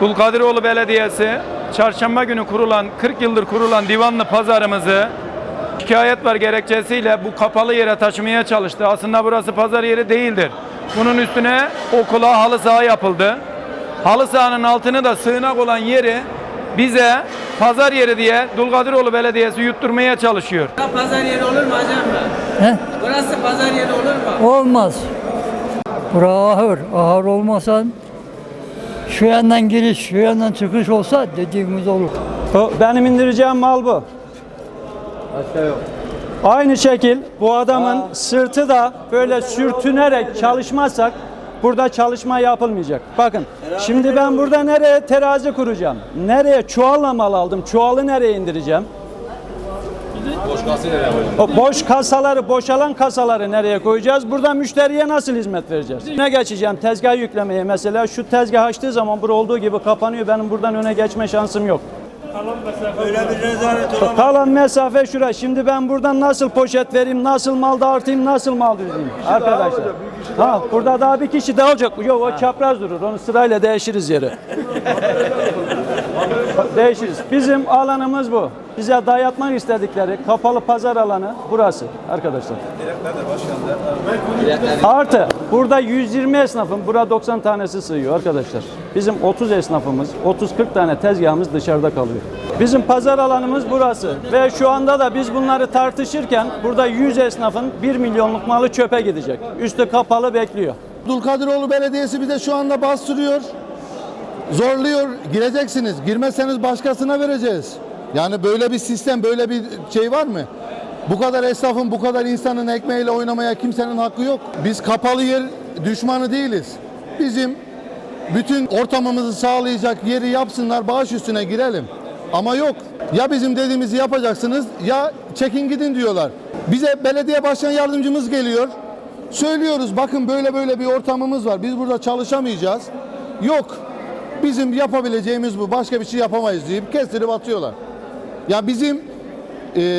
Dulkadiroğlu Belediyesi çarşamba günü kurulan 40 yıldır kurulan divanlı pazarımızı şikayet var gerekçesiyle bu kapalı yere taşımaya çalıştı. Aslında burası pazar yeri değildir. Bunun üstüne okula halı saha yapıldı. Halı sahanın altını da sığınak olan yeri bize pazar yeri diye Dulkadiroğlu Belediyesi yutturmaya çalışıyor. Ya Pazar yeri olur mu hocam? He? Burası pazar yeri olur mu? Olmaz. Bura ahır. Ahır olmasa şu yandan giriş, şu yandan çıkış olsa dediğimiz olur. O, Benim indireceğim mal bu. Aynı şekil bu adamın sırtı da böyle sürtünerek çalışmazsak burada çalışma yapılmayacak. Bakın şimdi ben burada nereye terazi kuracağım? Nereye çuvalla mal aldım? Çuvalı nereye indireceğim? O boş kasaları, boşalan kasaları nereye koyacağız? Burada müşteriye nasıl hizmet vereceğiz? Ne geçeceğim? Tezgah yüklemeye mesela. Şu tezgah açtığı zaman bura olduğu gibi kapanıyor. Benim buradan öne geçme şansım yok. Kalan mesafe şura. Şimdi ben buradan nasıl poşet vereyim, nasıl mal dağıtayım, nasıl mal düzeyim arkadaşlar. Ha, burada daha bir kişi daha olacak. Yok o çapraz durur. Onu sırayla değişiriz yeri. Değişiriz. Bizim alanımız bu. Bize dayatmak istedikleri kapalı pazar alanı burası arkadaşlar. Artı burada 120 esnafın burada 90 tanesi sığıyor arkadaşlar. Bizim 30 esnafımız 30-40 tane tezgahımız dışarıda kalıyor. Bizim pazar alanımız burası ve şu anda da biz bunları tartışırken burada 100 esnafın 1 milyonluk malı çöpe gidecek. Üstü kapalı bekliyor. Dulkadiroğlu Belediyesi bize şu anda bastırıyor. Zorluyor. Gireceksiniz. Girmezseniz başkasına vereceğiz. Yani böyle bir sistem, böyle bir şey var mı? Bu kadar esnafın, bu kadar insanın ekmeğiyle oynamaya kimsenin hakkı yok. Biz kapalı yer düşmanı değiliz. Bizim bütün ortamımızı sağlayacak yeri yapsınlar, bağış üstüne girelim. Ama yok. Ya bizim dediğimizi yapacaksınız ya çekin gidin diyorlar. Bize belediye başkan yardımcımız geliyor. Söylüyoruz bakın böyle böyle bir ortamımız var. Biz burada çalışamayacağız. Yok. Bizim yapabileceğimiz bu. Başka bir şey yapamayız deyip kestirip atıyorlar. Ya bizim